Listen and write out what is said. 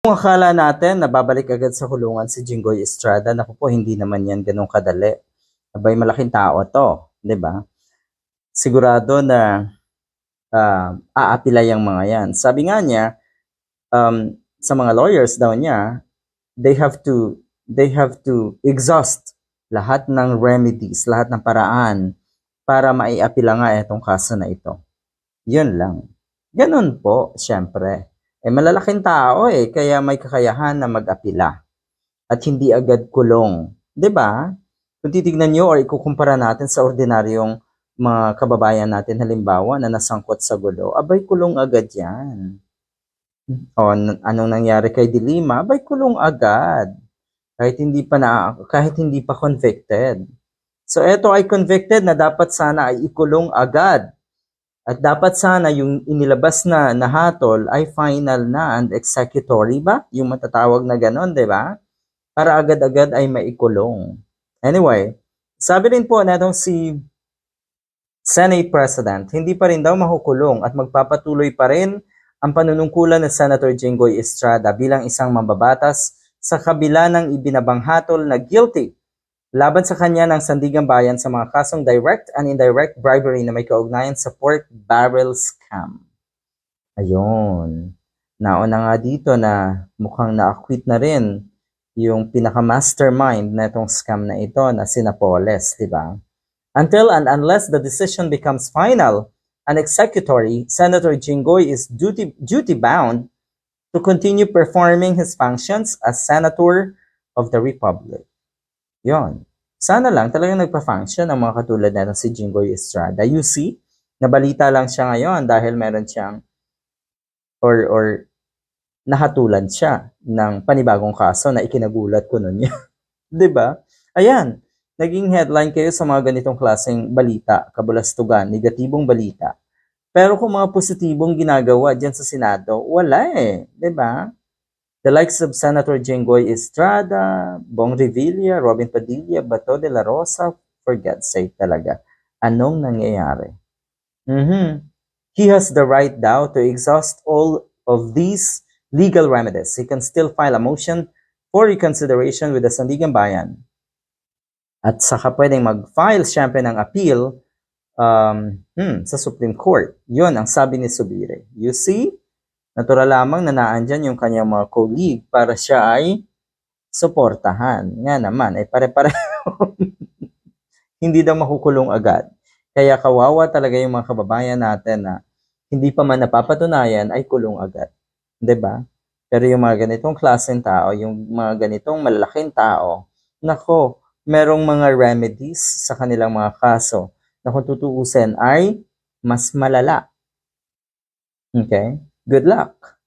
Kung akala natin na babalik agad sa kulungan si Jinggoy Estrada, naku po, hindi naman yan ganun kadali. Abay, malaking tao to, di ba? Sigurado na ah, aapila yung mga yan. Sabi nga niya, um, sa mga lawyers daw niya, they have to they have to exhaust lahat ng remedies, lahat ng paraan para maiapila nga itong kaso na ito. Yun lang. Ganun po, syempre. Eh, malalaking tao eh, kaya may kakayahan na mag-apila. At hindi agad kulong. 'Di ba? Kung titignan nyo or ikukumpara natin sa ordinaryong mga kababayan natin, halimbawa, na nasangkot sa gulo, abay kulong agad yan. O, anong nangyari kay Dilima? Abay kulong agad. Kahit hindi pa na, kahit hindi pa convicted. So, eto ay convicted na dapat sana ay ikulong agad. At dapat sana yung inilabas na nahatol ay final na and executory ba? Yung matatawag na ganon, di ba? Para agad-agad ay maikulong. Anyway, sabi rin po na itong si Senate President, hindi pa rin daw makukulong at magpapatuloy pa rin ang panunungkulan ni Senator Jinggoy Estrada bilang isang mambabatas sa kabila ng ibinabanghatol na guilty laban sa kanya ng Sandigang Bayan sa mga kasong direct and indirect bribery na may kaugnayan sa pork barrel scam. Ayun. Nauna nga dito na mukhang na-acquit na rin yung pinaka-mastermind na itong scam na ito na si Napoles, di ba? Until and unless the decision becomes final and executory, Senator Jinggoy is duty, duty-bound to continue performing his functions as Senator of the Republic. Yon. Sana lang talagang nagpa-function ang mga katulad na si Jinggoy Estrada. You see, nabalita lang siya ngayon dahil meron siyang or or nahatulan siya ng panibagong kaso na ikinagulat ko nun niya. ba? Ayan, naging headline kayo sa mga ganitong klaseng balita, kabulastugan, negatibong balita. Pero kung mga positibong ginagawa diyan sa Senado, wala eh, 'di ba? The likes of Senator Jenggoy Estrada, Bong Revilla, Robin Padilla, Bato de la Rosa, for God's sake talaga. Anong nangyayari? Mhm. He has the right daw to exhaust all of these legal remedies. He can still file a motion for reconsideration with the Sandigan Bayan. At saka pwedeng mag-file syempre ng appeal um, hmm, sa Supreme Court. Yun ang sabi ni Subire. You see? Natural lamang na naandyan yung kanyang mga colleague para siya ay suportahan. Nga naman, ay pare-pareho. hindi daw makukulong agad. Kaya kawawa talaga yung mga kababayan natin na hindi pa man napapatunayan ay kulong agad. ba? Pero yung mga ganitong klaseng tao, yung mga ganitong malalaking tao, nako, merong mga remedies sa kanilang mga kaso na kung tutuusin ay mas malala. Okay? Good luck.